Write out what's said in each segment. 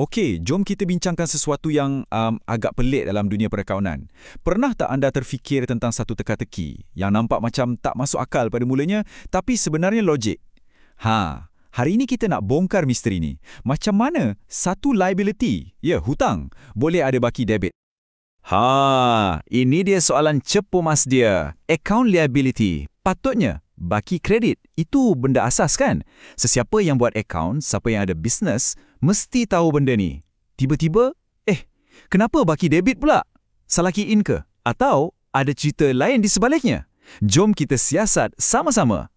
Okey, jom kita bincangkan sesuatu yang um, agak pelik dalam dunia perakaunan. Pernah tak anda terfikir tentang satu teka-teki yang nampak macam tak masuk akal pada mulanya tapi sebenarnya logik? Ha, hari ini kita nak bongkar misteri ni. Macam mana satu liability, ya hutang, boleh ada baki debit? Ha, ini dia soalan cepu mas dia. Account liability. Patutnya baki kredit. Itu benda asas kan? Sesiapa yang buat account, siapa yang ada bisnes, mesti tahu benda ni. Tiba-tiba, eh, kenapa baki debit pula? Salah key in ke? Atau ada cerita lain di sebaliknya? Jom kita siasat sama-sama.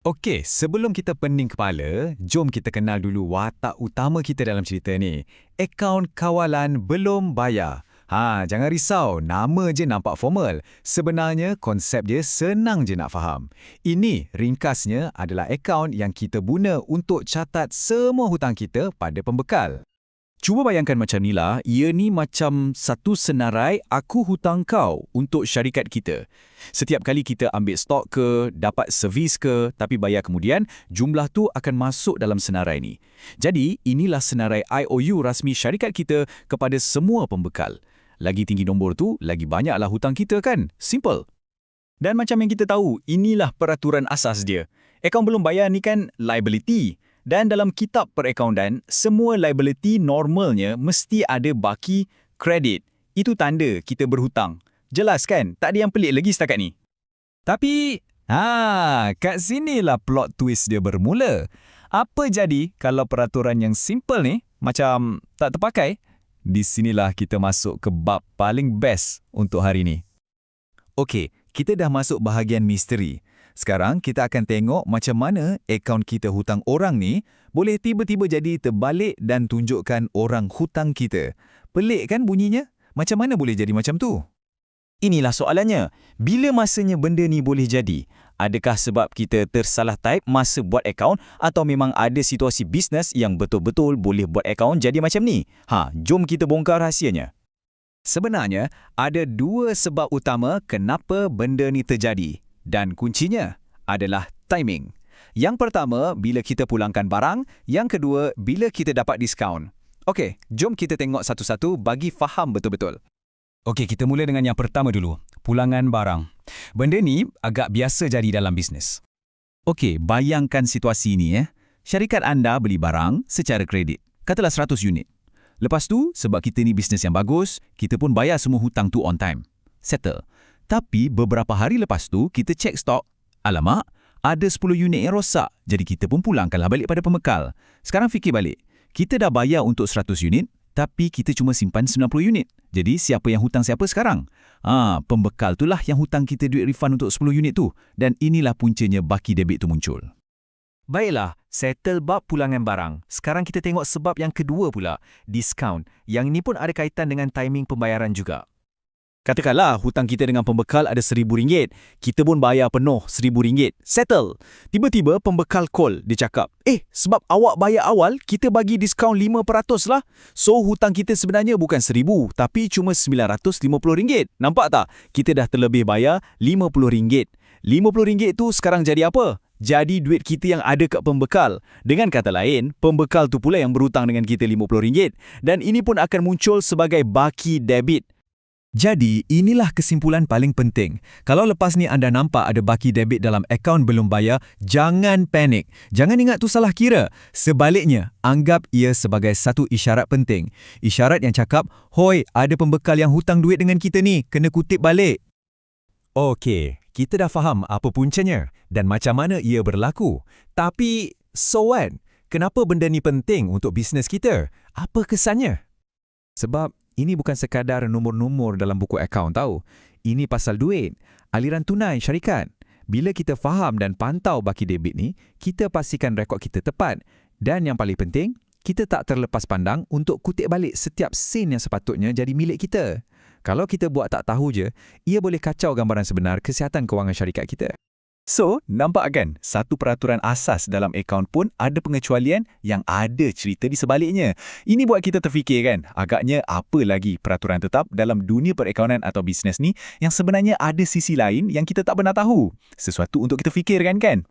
Okey, sebelum kita pening kepala, jom kita kenal dulu watak utama kita dalam cerita ni. Akaun kawalan belum bayar. Ha, jangan risau, nama je nampak formal. Sebenarnya konsep dia senang je nak faham. Ini ringkasnya adalah akaun yang kita guna untuk catat semua hutang kita pada pembekal. Cuba bayangkan macam ni lah, ia ni macam satu senarai aku hutang kau untuk syarikat kita. Setiap kali kita ambil stok ke, dapat servis ke, tapi bayar kemudian, jumlah tu akan masuk dalam senarai ni. Jadi, inilah senarai IOU rasmi syarikat kita kepada semua pembekal. Lagi tinggi nombor tu, lagi banyaklah hutang kita kan? Simple. Dan macam yang kita tahu, inilah peraturan asas dia. Akaun belum bayar ni kan liability. Dan dalam kitab perakaunan, semua liability normalnya mesti ada baki kredit. Itu tanda kita berhutang. Jelas kan? Tak ada yang pelik lagi setakat ni. Tapi, ha, kat sinilah plot twist dia bermula. Apa jadi kalau peraturan yang simple ni macam tak terpakai? Di sinilah kita masuk ke bab paling best untuk hari ini. Okey, kita dah masuk bahagian misteri. Sekarang kita akan tengok macam mana akaun kita hutang orang ni boleh tiba-tiba jadi terbalik dan tunjukkan orang hutang kita. Pelik kan bunyinya? Macam mana boleh jadi macam tu? Inilah soalannya. Bila masanya benda ni boleh jadi? Adakah sebab kita tersalah type masa buat akaun atau memang ada situasi bisnes yang betul-betul boleh buat akaun jadi macam ni? Ha, jom kita bongkar rahsianya. Sebenarnya, ada dua sebab utama kenapa benda ni terjadi. Dan kuncinya adalah timing. Yang pertama, bila kita pulangkan barang. Yang kedua, bila kita dapat diskaun. Okey, jom kita tengok satu-satu bagi faham betul-betul. Okey, kita mula dengan yang pertama dulu. Pulangan barang. Benda ni agak biasa jadi dalam bisnes. Okey, bayangkan situasi ini ya. Syarikat anda beli barang secara kredit. Katalah 100 unit. Lepas tu, sebab kita ni bisnes yang bagus, kita pun bayar semua hutang tu on time. Settle. Tapi beberapa hari lepas tu, kita cek stok. Alamak, ada 10 unit yang rosak. Jadi kita pun pulangkanlah balik pada pemekal. Sekarang fikir balik. Kita dah bayar untuk 100 unit, tapi kita cuma simpan 90 unit. Jadi siapa yang hutang siapa sekarang? Ah, pembekal itulah yang hutang kita duit refund untuk 10 unit tu dan inilah puncanya baki debit tu muncul. Baiklah, settle bab pulangan barang. Sekarang kita tengok sebab yang kedua pula, diskaun. Yang ini pun ada kaitan dengan timing pembayaran juga. Katakanlah hutang kita dengan pembekal ada RM1,000. Kita pun bayar penuh RM1,000. Settle. Tiba-tiba pembekal call, dia cakap, Eh, sebab awak bayar awal, kita bagi diskaun 5% lah. So, hutang kita sebenarnya bukan RM1,000, tapi cuma RM950. Nampak tak? Kita dah terlebih bayar RM50. RM50 tu sekarang jadi apa? Jadi duit kita yang ada kat pembekal. Dengan kata lain, pembekal tu pula yang berhutang dengan kita RM50. Dan ini pun akan muncul sebagai baki debit. Jadi, inilah kesimpulan paling penting. Kalau lepas ni anda nampak ada baki debit dalam akaun belum bayar, jangan panik. Jangan ingat tu salah kira. Sebaliknya, anggap ia sebagai satu isyarat penting. Isyarat yang cakap, Hoi, ada pembekal yang hutang duit dengan kita ni, kena kutip balik. Okey, kita dah faham apa puncanya dan macam mana ia berlaku. Tapi, so what? Kenapa benda ni penting untuk bisnes kita? Apa kesannya? Sebab ini bukan sekadar nombor-nombor dalam buku akaun tahu. Ini pasal duit, aliran tunai syarikat. Bila kita faham dan pantau baki debit ni, kita pastikan rekod kita tepat. Dan yang paling penting, kita tak terlepas pandang untuk kutip balik setiap sen yang sepatutnya jadi milik kita. Kalau kita buat tak tahu je, ia boleh kacau gambaran sebenar kesihatan kewangan syarikat kita. So, nampak kan? Satu peraturan asas dalam akaun pun ada pengecualian yang ada cerita di sebaliknya. Ini buat kita terfikir kan? Agaknya apa lagi peraturan tetap dalam dunia perakaunan atau bisnes ni yang sebenarnya ada sisi lain yang kita tak pernah tahu? Sesuatu untuk kita fikirkan kan?